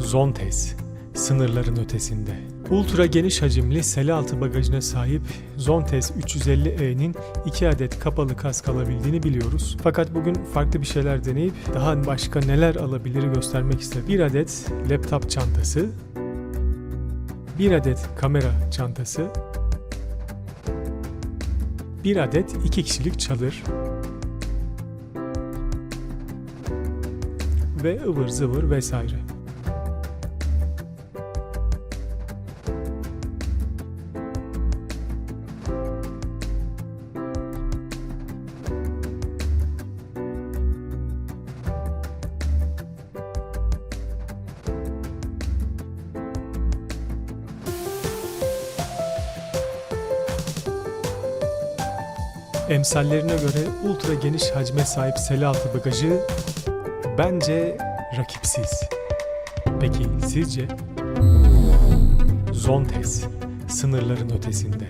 Zontes, sınırların ötesinde. Ultra geniş hacimli sele altı bagajına sahip Zontes 350e'nin 2 adet kapalı kask alabildiğini biliyoruz. Fakat bugün farklı bir şeyler deneyip daha başka neler alabilir göstermek istedim. Bir adet laptop çantası, bir adet kamera çantası, bir adet iki kişilik çadır ve ıvır zıvır vesaire. Emsallerine göre ultra geniş hacme sahip sele altı bagajı bence rakipsiz. Peki sizce? Zontes, sınırların ötesinde.